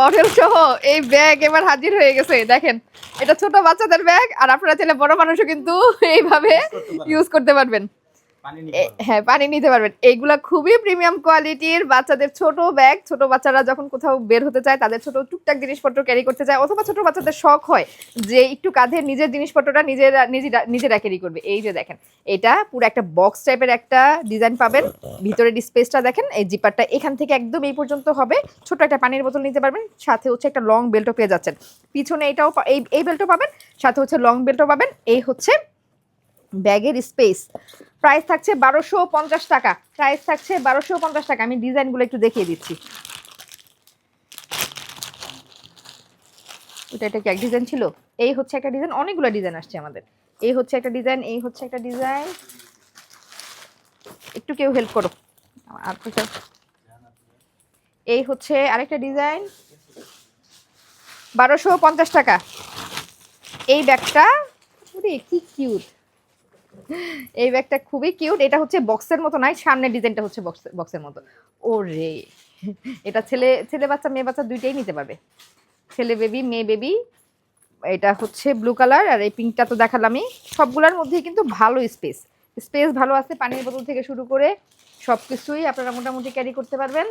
Model সহ এই bag এবার হাজির হয়ে গেছে। দেখেন এটা ছোট বাচ্চাদের ব্যাগ আর আপনারা ছেলে বড় মানুষও কিন্তু এইভাবে ইউজ করতে পারবেন। হ্যাঁ পানি নিতে পারবেন। এইগুলা খুবই প্রিমিয়াম কোয়ালিটির বাচ্চাদের ছোট ব্যাগ ছোট বাচ্চারা যখন কোথাও বের হতে চায় তাদের ছোট টুকটাক জিনিসপত্র ক্যারি করতে চায় অথবা ছোট বাচ্চাদের শখ হয় যে একটু কাঁধে নিজের জিনিসপত্রটা নিজেরা নিজেরা নিজেরা ক্যারি করবে। এই যে দেখেন এটা পুরো একটা বক্স টাইপের একটা ডিজাইন পাবেন। ভিতরের স্পেসটা দেখেন এই জিপারটা এখান থেকে একদম এই পর্যন্ত হবে। ছোট একটা পানির বোতল নিতে পারবেন সাথে হচ্ছে একটা লং বেল্টও পেয়ে যাচ্ছেন। পিছনে এটাও এই এই বেল্টও পাবেন সাথে হচ্ছে লং বেল্টও পাবেন। এই হচ্ছে ব্যাগের স্পেস প্রাইস থাকছে বারোশো পঞ্চাশ টাকা। প্রাইস থাকছে বারোশো পঞ্চাশ টাকা। আমি ডিজাইনগুলো একটু দেখিয়ে দিচ্ছি। এটা এটা কি এক ডিজাইন ছিল? এই হচ্ছে একটা ডিজাইন অনেকগুলো ডিজাইন আসছে আমাদের। এই হচ্ছে একটা ডিজাইন এই হচ্ছে একটা ডিজাইন একটু কেউ হেল্প করো। আর এই হচ্ছে আরেকটা ডিজাইন বারোশো পঞ্চাশ টাকা। এই ব্যাগটা কি কিউট এই ব্যাগটা খুবই কিউট। এটা হচ্ছে বক্সের মতো নয় সামনের ডিজাইনটা হচ্ছে বক্স বক্সের মতো। ও রে এটা ছেলে ছেলে বাচ্চা, মেয়ে বাচ্চা দুইটাই নিতে পারবে। ছেলে বেবি, মেয়ে বেবি, এটা হচ্ছে ব্লু কালার আর এই পিঙ্কটা তো দেখালামই। সবগুলোর মধ্যেই কিন্তু ভালো স্পেস স্পেস ভালো আছে পানির বোতল থেকে শুরু করে সব কিছুই আপনারা মোটামুটি ক্যারি করতে পারবেন।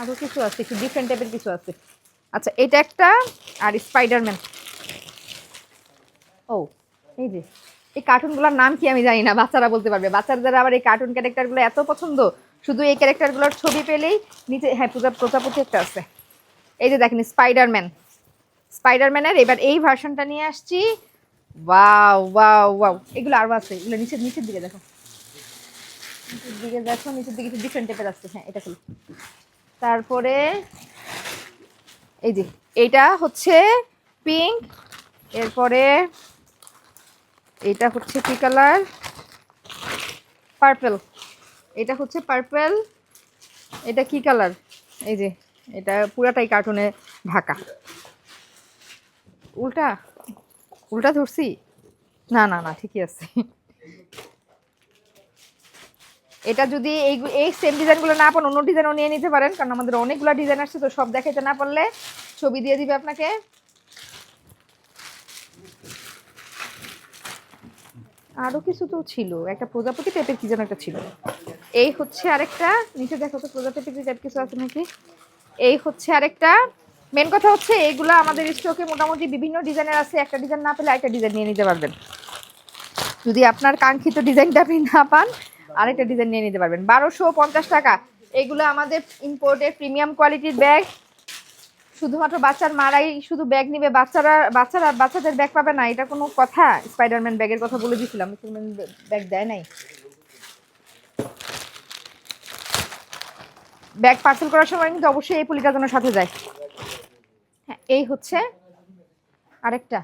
আরও কিছু আছে, একটু ডিফারেন্ট টাইপের কিছু আছে। আচ্ছা এটা একটা আর স্পাইডারম্যান ও এই যে, এই কার্টুনগুলোর নাম কি আমি জানি না, বাচ্চারা বলতে পারবে। বাচ্চাদের আবার এই কার্টুন ক্যারেক্টারগুলো এত পছন্দ, শুধু এই ক্যারেক্টারগুলোর ছবি পেলেই নিচে হ্যাঁ পূজা, প্রজাপতি একটা আছে। এই যে দেখেন স্পাইডারম্যান স্পাইডারম্যানের এবার এই ভার্সনটা নিয়ে আসছি। ওয়াও ওয়াও ওয়াও এগুলো আরও আছে, এগুলো নিচের নিচের দিকে দেখো। নিচের দিকে দেখো, নিচের দিকে ডিফারেন্ট টাইপের আসছে। হ্যাঁ এটা খুলো। তারপরে, এই যে এইটা হচ্ছে পিঙ্ক এরপরে এটা হচ্ছে কি কালার? পার্পেল। এটা হচ্ছে পার্পল। এটা কি কালার? এই যে, এটা পুরাটাই কার্টুনে ঢাকা। উল্টা? উল্টা ধরছি? না না না, ঠিকই আছে। এটা যদি এই এই সেম ডিজাইনগুলো না পান, অন্য ডিজাইনও নিয়ে নিতে পারেন, কারণ আমাদের অনেকগুলো ডিজাইন আসছে, তো সব দেখাইতে না পারলে ছবি দিয়ে দিবে আপনাকে। আরও কিছু তো ছিল। একটা প্রজাপতি টাইপের কি যেন একটা ছিল। এই হচ্ছে আরেকটা, নিচে দেখো তো প্রজাপতি টাইপ কিছু আছে নাকি? এই হচ্ছে আরেকটা। মেন কথা হচ্ছে এইগুলা আমাদের স্টকে মোটামুটি বিভিন্ন ডিজাইনের আছে। একটা ডিজাইন না পেলে আরেকটা ডিজাইন নিয়ে নিতে পারবেন। যদি আপনার কাঙ্ক্ষিত ডিজাইনটা আপনি না পান, আরেকটা ডিজাইন নিয়ে নিতে পারবেন। বারোশো পঞ্চাশ টাকা। এগুলো আমাদের ইম্পোর্টেড প্রিমিয়াম কোয়ালিটির ব্যাগ শুধুমাত্র বাচ্চার মারাই শুধু ব্যাগ নিবে, বাচ্চারা বাচ্চারা, বাচ্চাদের ব্যাগ পাবে না, এটা কোনো কথা? স্পাইডারম্যান ব্যাগের কথা বলে দিয়েছিলাম ব্যাগ দেয় নাই। ব্যাগ পার্সেল করার সময় কিন্তু অবশ্যই এই পুলিটা যেন সাথে যায়। হ্যাঁ এই হচ্ছে আরেকটা।